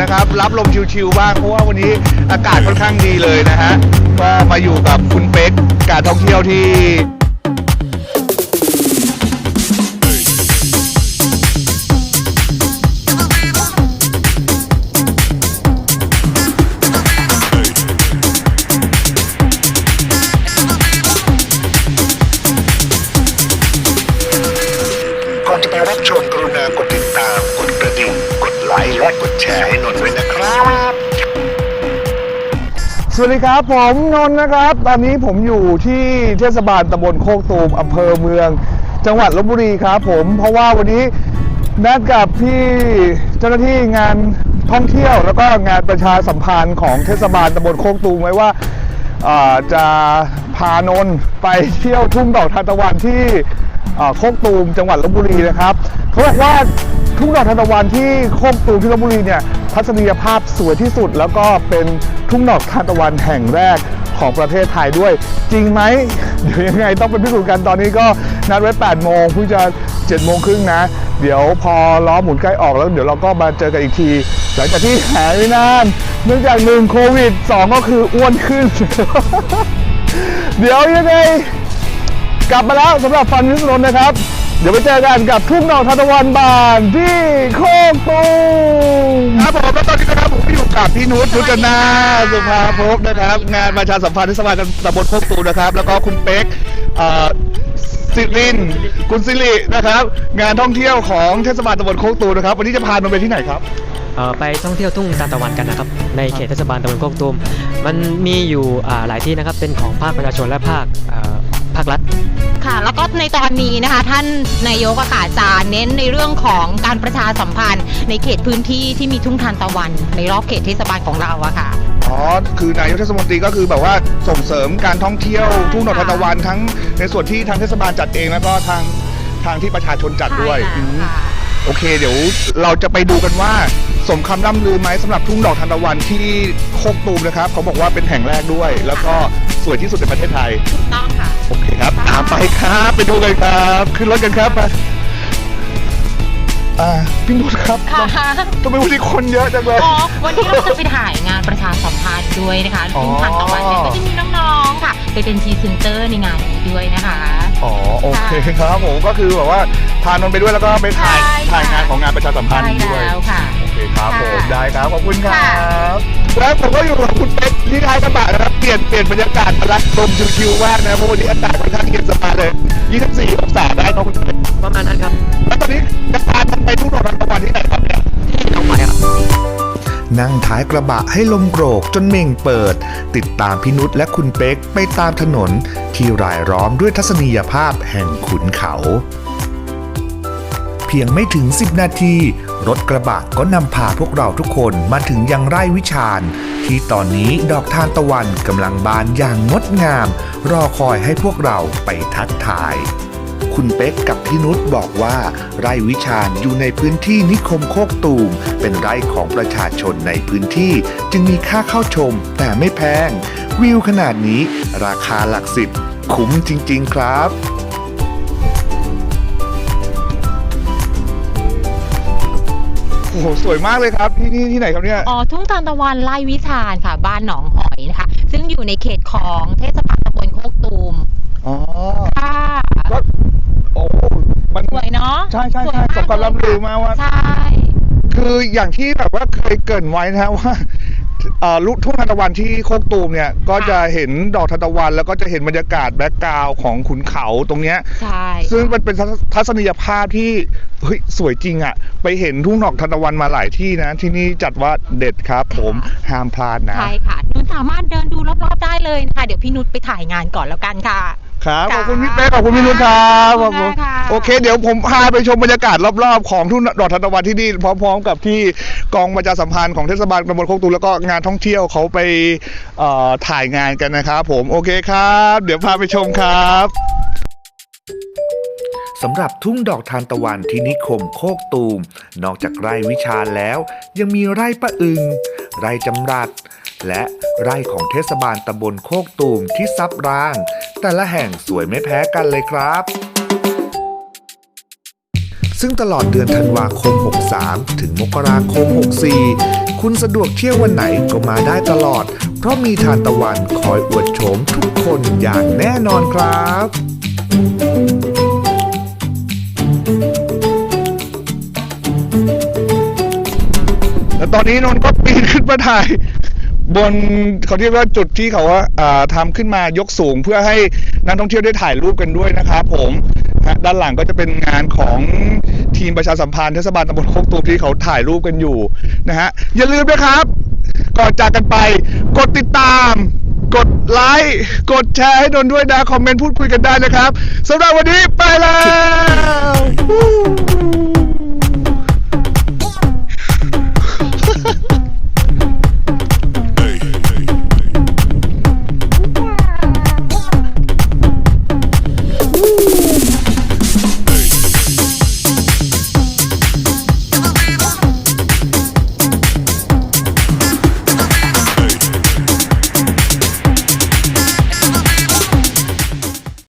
นะครับ รับลมชิวๆบ้างเพราะว่าวันนี้อากาศค่อนข้างดีเลยนะฮะก็มาอยู่กับคุณเป๊กการท่องเที่ยวที่ กดแชร์ให้หนนท์ด้วยนะครับ สวัสดีครับ ผมนนท์นะครับ ตอนนี้ผมอยู่ที่เทศบาลตำบลโคกตูมอำเภอเมือง จังหวัดลบบุรีครับผมเพราะว่าวันนี้นัดกับพี่เจ้าหน้าที่งานท่องเที่ยว แล้วก็งานประชาสัมพันธ์ของเทศบาลตำบลโคกตูมไว้ว่าอ่อจะพานนท์ไปเที่ยวทุ่งดอกทานตะวันที่อ่อโคกตูมจังหวัดลบบุรีนะครับเขาบอกว่า ทุ่งดอกทานตะวันที่โคกตูมที่ลบบุรีเนี่ยทัศนียภาพสวยที่สุด แล้วก็เป็นทุ่งดอกทานตะวันแห่งแรกของประเทศไทยด้วย จริงไหมเดี๋ยวยังไงต้องเป็นพิสูจน์กันตอนนี้ก็นัดไว้ 8 โมงเพิ่งจะ7โมงครึ่งนะ เดี๋ยวพอล้อหมุนใกล้ออกแล้ว เดี๋ยวเราก็มาเจอกันอีกที หลังจากที่หายไปนาน เนื่องจากหนึ่งโควิดสองก็คืออ้วนขึ้น เดี๋ยวยังไง กลับมาแล้วสำหรับฟันวิสนนนะครับ เดี๋ยวไปเจอกันกับทุ่งดอกทานตะวันบานที่โคกตูมครับผมแล้วตอนนี้นะครับผมอยู่กับพี่นุชนุจนาสุภาภพนะครับ งานประชาสัมพันธ์เทศบาลตำบลโคกตูมนะครับ แล้วก็คุณเป๊กเอ่อสิริน คุณสิรินะครับ งานท่องเที่ยวของเทศบาลตำบลโคกตูมนะครับ วันนี้จะพาเราไปที่ไหนครับ เอ่อไปท่องเที่ยวทุ่งทานตะวันกันนะครับ ในเขตเทศบาลตำบลโคกตูมมันมีอยู่อ่าหลายที่นะครับเป็นของภาคประชาชนและภาคอ่า ภาครัฐ ค่ะ แล้วก็ในตอนนี้นะคะ ท่านนายกอากาศจะเน้นในเรื่องของการประชาสัมพันธ์ ในเขตพื้นที่ที่มีทุ่งทานตะวัน ในรอบเขตเทศบาลของเราอะค่ะ อ๋อ คือนายกเทศมนตรีก็คือแบบว่าส่งเสริมการท่องเที่ยวทุ่งดอกทานตะวันทั้งในส่วนที่ทางเทศบาลจัดเองแล้วก็ทางทางที่ประชาชนจัดด้วยใช่อืมค่ะโอเค เดี๋ยวเราจะไปดูกันว่า สมคำร่ำลือไหมสำหรับทุ่งดอกทานตะวันที่โคกตูมนะครับเขาบอกว่าเป็นแห่งแรกด้วย แล้วก็สวยที่สุดในประเทศไทย ถูกต้อง ไปครับไปดูกันครับขึ้นรถกันครับไปอ่าพี่นุชครับค่ะ ทำไมวันนี้คนเยอะจังเลย อ๋อวันนี้เราจะไปถ่ายงานประชาสัมพันธ์ด้วยนะคะอ๋อทุ่งทานตะวันเนี่ยก็จะมีน้องๆค่ะ ไปเป็นพรีเซนเตอร์ในงานนี้ด้วยนะคะ อ๋อโอเคครับผมก็คือแบบว่าพานนท์ไปด้วยแล้วก็ไปถ่ายใช่ค่ะ ถ่ายงานของงานประชาสัมพันธ์ใช่ด้วยแล้วค่ะ โอเคครับค่ะผมได้ครับขอบคุณครัค่ะบ แล้วผมก็อยู่กับคุณเป็กที่ท้ายกระบะนะครับ เปลี่ยนเปลี่ยนบรรยากาศมาละลมชิวๆมากนะเพราะวันนี้อากาศค่อนข้างเย็นสบายเลย 24 องศาได้ครับคุณเป็กประมาณนั้นครับ แล้วตอนนี้จะพาท่านไปทุ่งดอกทานตะวันที่ไหนครับเนี่ยที่หนองใหม่ครับนั่งท้ายกระบะให้ลมโกรกจนเม่งเปิด ติดตามพินุษและคุณเป๊กไปตามถนน ที่รายล้อมด้วยทัศนียภาพแห่งขุนเขา เพียงไม่ถึง 10 นาที รถกระบะก็นำพาพวกเราทุกคนมาถึงยังไร่วิชาญ ที่ตอนนี้ดอกทานตะวันกำลังบานอย่างงดงาม รอคอยให้พวกเราไปทักทาย คุณเป๊กกับพี่นุชบอกว่า ไร่วิชาญอยู่ในพื้นที่นิคมโคกตูม เป็นไร่ของประชาชนในพื้นที่ จึงมีค่าเข้าชมแต่ไม่แพง วิวขนาดนี้ ราคาหลักสิบคุ้มจริง ๆ ครับ อ้โหสวยมากเลยครับที่นี่ที่ไหนครับเนี่ย อ๋อทุ่งทานตะวันไล่วิชาญค่ะ บ้านหนองหอยนะคะ ซึ่งอยู่ในเขตของเทศบาลตำบลโคกตูมอ๋อ ค่ะก็โอ้มันสวยเนาะใช่ใช่สวยใช่มากสมความร่ำลือมากว่า ใช่คืออย่างที่แบบว่าเคยเกรินไว้นะฮะว่าเอ่อลุทุ่งทานตะวันที่โคกตูมเนี่ยก็จะเห็นดอกทานตะวัน แล้วก็จะเห็นบรรยากาศแบ็กกราวของขุนเขาตรงเนี้ย ใช่ซึ่งมันเป็นทัศทัศนียภาพที่ เฮ้ยสวยจริงอะ่ะไปเห็นทุ่งดอกทานตะวันมาหลายที่นะ ที่นี่จัดว่าเด็ดครับ ผมห้ามพลาดนะ ใช่ค่ะนุชสามารถเดินดูรอบๆได้เลยนะคะเดี๋ยวพี่นุชไปถ่ายงานก่อนแล้วกันค่ะ ครับขอบคุณค่ะพี่เป๊กขอบคุณพี่นุชครับขอบคุณค่ะ โอเค เดี๋ยวผมพาไปชมบรรยากาศรอบๆ ของทุ่งดอกทานตะวันที่นี่พร้อมๆ กับที่กองประชาสัมพันธ์ของเทศบาลตำบลโคกตูมแล้วก็งานท่องเที่ยวเขาไปเอ่อถ่ายงานกันนะครับผมโอเคครับ เดี๋ยวพาไปชมครับ สำหรับทุ่งดอกทานตะวันที่นิคมโคกตูม นอกจากไร่วิชาแล้ว ยังมีไร่ปะอึง ไร่จำรัด และไร่ของเทศบาลตำบลโคกตูมที่ซับราง แต่ละแห่งสวยไม่แพ้กันเลยครับซึ่งตลอดเดือนธันวาคม 63 ถึงมกราคม 64 คุณสะดวกเที่ยววันไหนก็มาได้ตลอด เพราะมีทานตะวันคอยอวดโฉมทุกคนอย่างแน่นอนครับ นี้นนท์ก็ปีนขึ้นมาถ่าย บนเขาเรียกว่าจุดที่เขาว่าอ่าทำขึ้นมายกสูงเพื่อให้นักท่องเที่ยวได้ถ่ายรูปกันด้วยนะครับผมฮะด้านหลังก็จะเป็นงานของทีมประชาสัมพันธ์เทศบาลตำบลโคกตูมที่เขาถ่ายรูปกันอยู่นะฮะอย่าลืมนะครับ ก่อนจากกันไป กดติดตาม กดไลค์กดแชร์ให้นนท์ด้วยนะคอมเมนต์พูดคุยกันได้นะครับสำหรับวันนี้ไปแล้ว